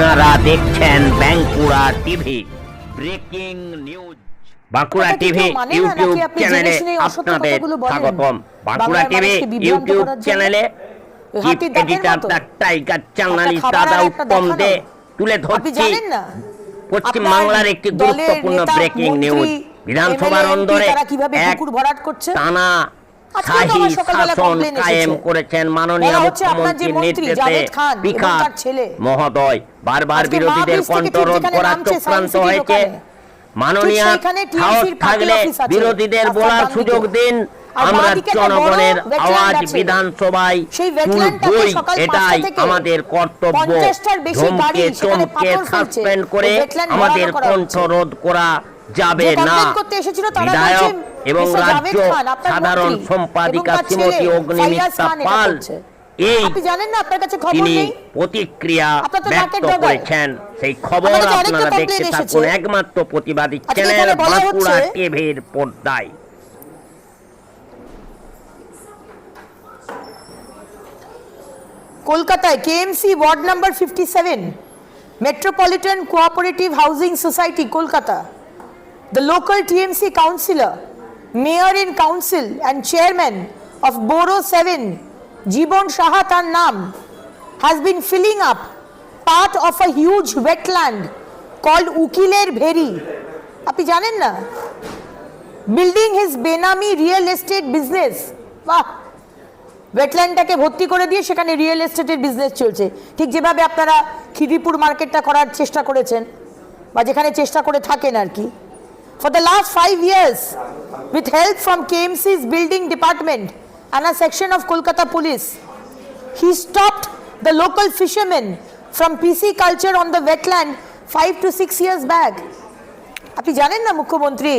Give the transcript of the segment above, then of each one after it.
আপনারা দেখছেন Bankura TV breaking news. Bankura TV মানে ইউটিউব চ্যানেলে আপনাদের স্বাগতম। বাঁকুড়া টিভি ইউটিউব চ্যানেলে ওই চিফ এডিটর দ্য টাইগার একটা উত্তম দে তুলে ধরছি। জানেন পশ্চিম বাংলার একটি গুরুত্বপূর্ণ ব্রেকিং নিউজ। বিধানসভার অন্দরে এক? টানা কায়েম করেছেন মাননীয় মুখ্যমন্ত্রীর মহোদয় বারবার বিরোধীদের মহাবীর থেকে ঠিক কণ্ঠরোধ করার চক্রান্ত হয়েছে। মাননীয় ঠিক সেইখানে TMC সাহস থাকলে বিরোধীদের বলার সুযোগ দিন। আমরা জনগণের আওয়াজ বিধানসভায় তুলবই এটাই আমাদের কর্তব্য। ধমকে চমকে সাসপেন্ড করে আমাদের। কণ্ঠরোধ করা যাবে না। বিধায়ক এবং রাজ্য সাধারণ সম্পাদিকা শ্রীমতী অগ্নিমিত্রা পাল এই তিনি প্রতিক্রিয়া ব্যক্ত করেছেন। সেই খবর আপনারা দেখতে থাকুন। একমাত্র প্রতিবাদী চ্যানেল বাঁকুড়া টিভির পর্দায়। কলকাতায় KMC ward number fifty seven metropolitan cooperative housing society Kolkata. Local TMC councillor mayor in council and chairman of borough seven Jiban Saha তার নাম has been filling up part of a huge wetland called উকিলের ভেরি আপনি জানেন না building his বেনামি real estate business বাহ ওয়েটল্যান্ডটাকে ভর্তি করে দিয়ে সেখানে রিয়েল এস্টেটের বিজনেস চলছে ঠিক যেভাবে আপনারা খিদিপুর মার্কেটটা করার চেষ্টা করেছেন বা যেখানে চেষ্টা করে থাকেন আর কি for the last five years with help from KMC's building department and a section of Kolkata police he stopped the local fishermen from PC culture on the wetland five to six years back. আপনি জানেন না, মুখ্যমন্ত্রী,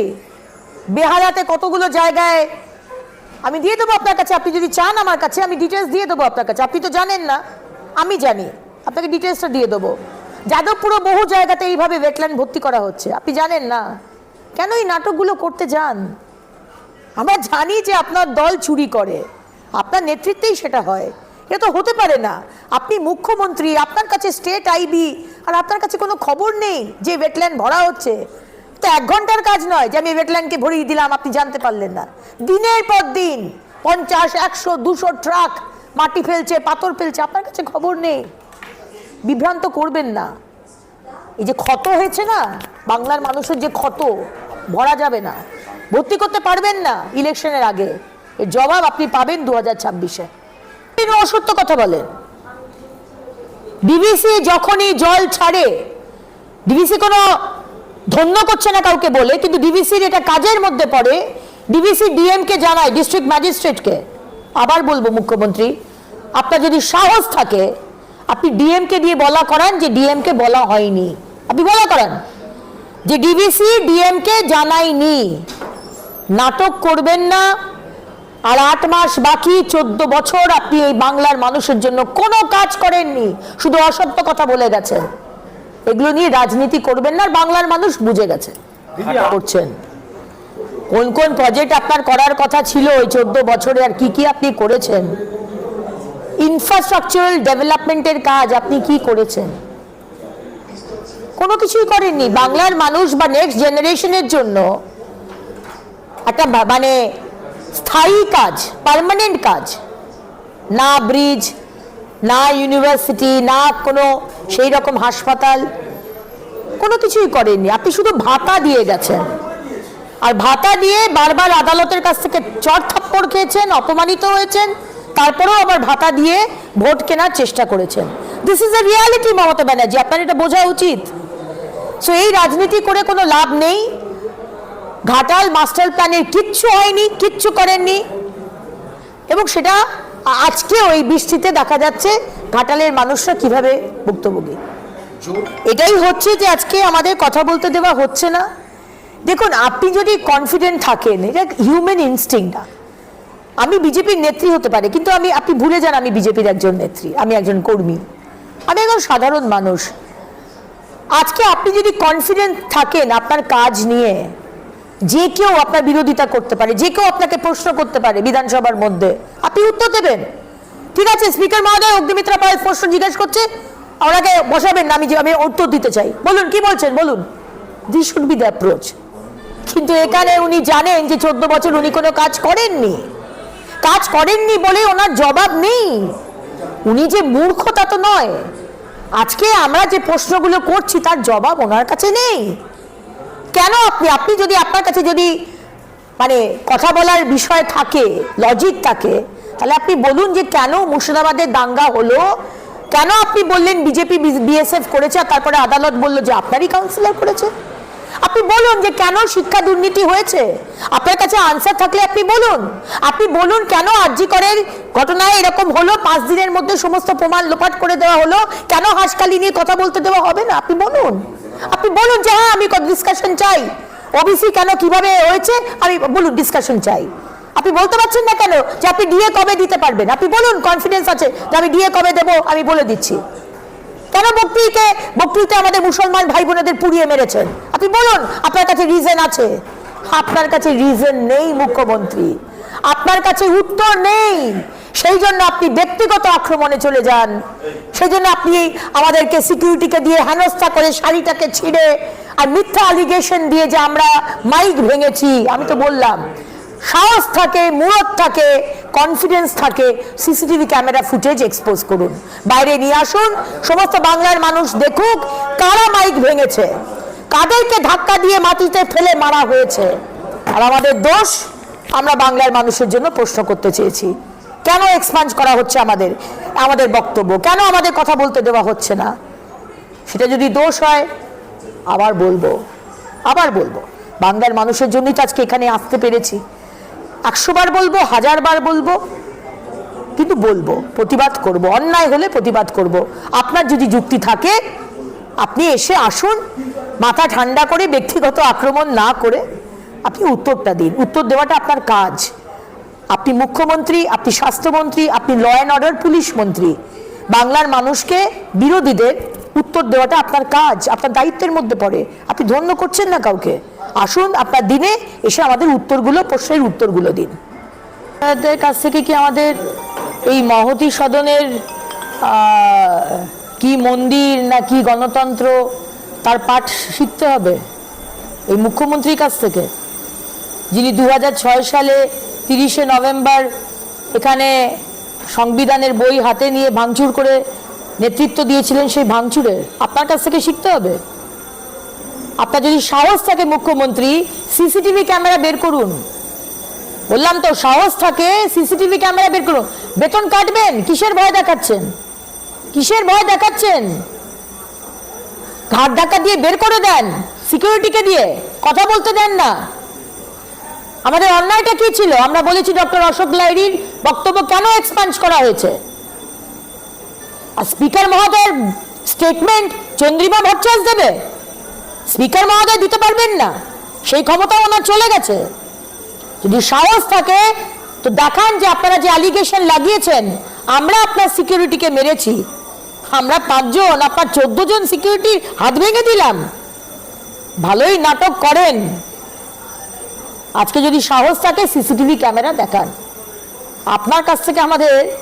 বেহালাতে কতগুলো জায়গায়, আমি দিয়ে দেবো আপনার কাছে, আপনি যদি চান আমার কাছে, আমি ডিটেলস দিয়ে দেবো আপনার কাছে। আপনি তো জানেন না, আমি জানি। আপনাকে ডিটেলসটা দিয়ে দেবো। যাদবপুরও বহু জায়গাতে এইভাবে ওয়েটল্যান্ড ভর্তি করা হচ্ছে। আপনি জানেন না? কেন এই নাটকগুলো করতে যান? আমরা জানি যে আপনার দল চুরি করে। আপনার নেতৃত্বেই সেটা হয়। এটা তো হতে পারে না। আপনি মুখ্যমন্ত্রী, আপনার কাছে স্টেট আইবি আর আপনার কাছে কোনো খবর নেই যে ওয়েটল্যান্ড ভরা হচ্ছে। তো এক ঘণ্টার কাজ নয় যে আমি ওয়েটল্যান্ডকে ভরিয়ে দিলাম, আপনি জানতে পারলেন না। দিনের পর দিন পঞ্চাশ, একশো, দুশো ট্রাক মাটি ফেলছে, পাথর ফেলছে, আপনার কাছে খবর নেই। বিভ্রান্ত করবেন না। এই যে ক্ষত হয়েছে না, বাংলার মানুষের যে ক্ষত ভরা যাবে না। ভর্তি করতে পারবেন না ইলেকশনের আগে। এর জবাব আপনি পাবেন দু হাজার ছাব্বিশে। তিনি অসত্য কথা বলেন। ডিবিসি যখনই জল ছাড়ে ডিবিসি কোনো ধন্য করছে না কাউকে বলে, কিন্তু ডিবিসির এটা কাজের মধ্যে পড়ে। ডিবিসি ডিএমকে জানায় ডিস্ট্রিক্ট ম্যাজিস্ট্রেটকে আবার বলব মুখ্যমন্ত্রী, আপনার যদি সাহস থাকে, আপনি ডিএমকে দিয়ে বলা করান যে ডিএমকে বলা হয়নি। আপনি বলা করান। যে ডিবিসি ডিএমকে জানায়নি নাটক করবেন না। আর আট মাস বাকি চোদ্দ বছর আপনি এই বাংলার মানুষের জন্য কোনো কাজ করেননি। শুধু অসত্য কথা বলে গেছেন। এগুলো নিয়ে রাজনীতি করবেন না বাংলার মানুষ বুঝে গেছে। করছেন। কোন কোন প্রজেক্ট আপনার করার কথা ছিল ওই চোদ্দ বছরে আর কি কি আপনি করেছেন? ইনফ্রাস্ট্রাকচারাল ডেভেলপমেন্টের কাজ আপনি কি করেছেন? কোনো কিছুই করেননি। বাংলার মানুষ বা নেক্সট জেনারেশনের জন্য। একটা মানে স্থায়ী কাজ পার্মানেন্ট কাজ। না ব্রিজ না ইউনিভার্সিটি না কোনো সেই রকম হাসপাতাল, কোনো কিছুই করেননি। আপনি শুধু ভাতা দিয়ে গেছেন। আর ভাতা দিয়ে বারবার আদালতের কাছ থেকে চট থাপ্পড় খেয়েছেন, অপমানিত হয়েছেন, তারপরেও আবার ভাতা দিয়ে ভোট কেনার চেষ্টা করেছেন। This is a reality Mamata Banerjee. আপনার এটা বোঝা উচিত। সো এই রাজনীতি করে কোনো লাভ নেই। ঘাটাল মাস্টার প্ল্যানের কিচ্ছু হয়নি, কিচ্ছু করেননি। এবং সেটা আ- আজকেও এই বৃষ্টিতে দেখা যাচ্ছে ঘাটালের মানুষরা কীভাবে ভুক্তভোগী। এটাই হচ্ছে যে আজকে আমাদের কথা বলতে দেওয়া হচ্ছে না। দেখুন, আপনি যদি কনফিডেন্ট থাকেন, এটা হিউম্যান ইনস্টিংটা আমি বিজেপির নেত্রী হতে পারে, কিন্তু আমি, আপনি ভুলে যান আমি বিজেপির একজন নেত্রী, আমি একজন কর্মী। আমি একজন সাধারণ মানুষ। আজকে আপনি যদি কনফিডেন্ট থাকেন আপনার কাজ নিয়ে, যে কেউ আপনার বিরোধিতা করতে পারে, যে কেউ আপনাকে প্রশ্ন করতে পারে বিধানসভার মধ্যে, আপনি উত্তর দেবেন। ঠিক আছে স্পিকার মহোদয়, অগ্নিমিত্রা পাল প্রশ্ন জিজ্ঞেস করছে, ওনাকে বসাবেন না আমি যে আমি উত্তর দিতে চাই। বলুন, কি বলছেন? বলুন। This should be the approach কিন্তু এখানে উনি জানেন যে চোদ্দ বছর উনি কোনো কাজ করেননি। কাজ করেননি বলে ওনার জবাব নেই। উনি যে মূর্খ তা তো নয়। আজকে আমরা যে প্রশ্নগুলো করছি তার জবাব ওনার কাছে নেই। কেন আপনি আপনি যদি আপনার কাছে যদি মানে কথা বলার বিষয় থাকে লজিক থাকে, তাহলে আপনি বলুন যে কেন মুর্শিদাবাদের দাঙ্গা হলো? কেন আপনি বললেন বিজেপি বিএসএফ করেছে আর তারপরে আদালত বলল যে আপনারই কাউন্সিলর করেছে? আপনি বলুন যে কেন শিক্ষা দুর্নীতি হয়েছে? আপনার কাছে আনসার থাকলে আপনি বলুন। আপনি বলুন কেন আরজি করের ঘটনায় এরকম হলো, পাঁচ দিনের মধ্যে সমস্ত প্রমাণ লোপাট করে দেওয়া হলো, কেন হাসকালি নিয়ে কথা বলতে দেওয়া হবে না? আপনি বলুন। আপনি বলুন যে হ্যাঁ আমি ডিসকাশন চাই। ওবিসি কেন কীভাবে হয়েছে? আমি বলুন ডিসকাশন চাই। আপনি বলতে পারছেন না কেন যে, আপনি ডিএ কবে দিতে পারবেন? আপনি বলুন কনফিডেন্স আছে যে, আমি ডিএ কবে দেবো? আমি বলে দিচ্ছি। কেন বকরিকে বকরিতে আমাদের মুসলমান ভাই বোনেদের পুড়িয়ে মেরেছেন? আপনি বলুন, আপনার কাছে রিজন আছে? আপনার কাছে রিজন নেই, মুখ্যমন্ত্রী। আপনার কাছে উত্তর নেই। সেই জন্য আপনি ব্যক্তিগত আক্রমণে চলে যান। সেই জন্য আপনি আমাদেরকে সিকিউরিটিকে দিয়ে হেনস্থা করে শাড়িটাকে ছিঁড়ে আর মিথ্যা অ্যালিগেশন দিয়ে যে আমরা মাইক ভেঙেছি, আমি তো বললাম। সাহস থাকে, মুরত থাকে কনফিডেন্স থাকে সিসিটিভি ক্যামেরা ফুটেজ এক্সপোজ করুন। বাইরে নিয়ে আসুন, সমস্ত বাংলার মানুষ দেখুক কারা মাইক ভেঙেছে। কাদেরকে ধাক্কা দিয়ে মাটিতে ফেলে মারা হয়েছে? আর আমাদের দোষ, আমরা বাংলার মানুষের জন্য প্রশ্ন করতে চেয়েছি। কেন এক্সপাঞ্জ করা হচ্ছে আমাদের আমাদের বক্তব্য? কেন আমাদের কথা বলতে দেওয়া হচ্ছে না? সেটা যদি দোষ হয়, আবার বলব আবার বলব। বাংলার মানুষের জন্যই তো আজকে এখানে আসতে পেরেছি। একশো বার বলব হাজার বার বলব, কিন্তু বলব, প্রতিবাদ করব, অন্যায় হলে প্রতিবাদ করব। আপনার যদি যুক্তি থাকে আপনি এসে আসুন, মাথা ঠান্ডা করে ব্যক্তিগত আক্রমণ না করে আপনি উত্তরটা দিন। উত্তর দেওয়াটা আপনার কাজ। আপনি মুখ্যমন্ত্রী, আপনি স্বাস্থ্যমন্ত্রী, আপনি ল অ্যান্ড অর্ডার পুলিশ মন্ত্রী। বাংলার মানুষকে বিরোধীদের উত্তর দেওয়াটা আপনার কাজ, আপনার দায়িত্বের মধ্যে পড়ে। আপনি ধন্য করছেন না কাউকে? আসুন, আপনার দিনে এসে আমাদের উত্তরগুলো, প্রশ্নের উত্তরগুলো দিন। কাছ থেকে কি আমাদের এই মহতি সদনের কি মন্দির না কি গণতন্ত্র? তার পাঠ শিখতে হবে। এই মুখ্যমন্ত্রীর কাছ থেকে। যিনি দু হাজার ছয় সালে তিরিশে নভেম্বর এখানে সংবিধানের বই হাতে নিয়ে ভাঙচুর করে নেতৃত্ব দিয়েছিলেন সেই ভাঙচুরের আপনার কাছ থেকে শিখতে হবে। আপনার যদি সাহস থাকে মুখ্যমন্ত্রী, সিসিটিভি ক্যামেরা বের করুন। বললাম তো, সাহস থাকে, সিসিটিভি ক্যামেরা বের করুন। বেতন কাটবেন, কিসের ভয় দেখাচ্ছেন? কিসের ভয় দেখাচ্ছেন? ঘাট ধাক্কা দিয়ে বের করে দেন, সিকিউরিটিকে দিয়ে। কথা বলতে দেন না। আমাদের অন্যায়টা কি ছিল? আমরা বলেছি ডক্টর অশোক লাইরির বক্তব্য কেন এক্সপান্স করা হয়েছে? আর স্পিকার মহোদয়ের স্টেটমেন্ট চন্দ্রিমা ভট্টাচার্য দেবে? স্পিকার মহোদয় দিতে পারবেন না। সেই ক্ষমতা ওনার চলে গেছে। যদি সাহস থাকে, তো দেখান যে আপনারা যে অ্যালিগেশন লাগিয়েছেন, আমরা আপনার সিকিউরিটিকে মেরেছি। আমরা পাঁচজন, আপনার চোদ্দ জন সিকিউরিটি হাত ভেঙে দিলাম। ভালোই নাটক করেন। আজকে যদি সাহস থাকে, সিসিটিভি ক্যামেরা দেখান। আপনার কাছ থেকে আমাদের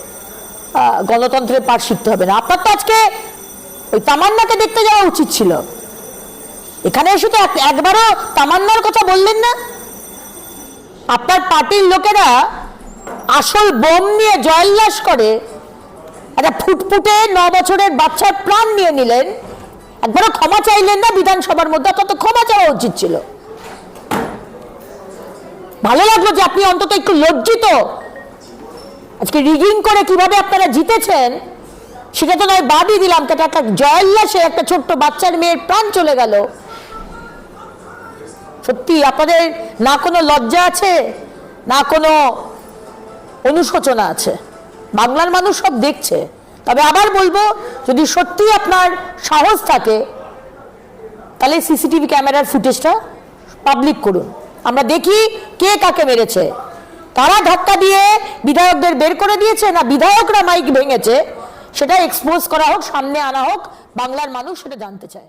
গণতন্ত্রের পাঠ শিখতে হবে না। আপনার তো আজকে ওই তামান্নাকে দেখতে যাওয়া উচিত ছিল। এখানে এসে তো এক- একবারও তামান্নার কথা বললেন না। আপনার পার্টির লোকেরা আসল বোম নিয়ে জয়োল্লাস করে একটা ফুটফুটে ন বছরের বাচ্চার প্রাণ নিয়ে নিলেন। একবারও ক্ষমা চাইলেন না বিধানসভার মধ্যে অত ক্ষমা চাওয়া উচিত ছিল। ভালো লাগল যে আপনি অন্তত একটু লজ্জিত। আজকে রিগিং করে কীভাবে আপনারা জিতেছেন, সেটা তো নয়, বাদই দিলাম তাতে একটা জয়োল্লাসে একটা ছোট্ট বাচ্চার মেয়ের প্রাণ চলে গেল। সত্যি, আপনাদের না কোনো লজ্জা আছে? না কোনো অনুশোচনা আছে? বাংলার মানুষ সব দেখছে। তবে আবার বলব, যদি সত্যি আপনার সাহস থাকে, তাহলে সিসিটিভি ক্যামেরার ফুটেজটা পাবলিক করুন। আমরা দেখি কে কাকে মেরেছে। তারা ধাক্কা দিয়ে বিধায়কদের বের করে দিয়েছে না বিধায়করা মাইক ভেঙেছে, সেটা এক্সপোজ করা হোক, সামনে আনা হোক, বাংলার মানুষ সেটা জানতে চায়।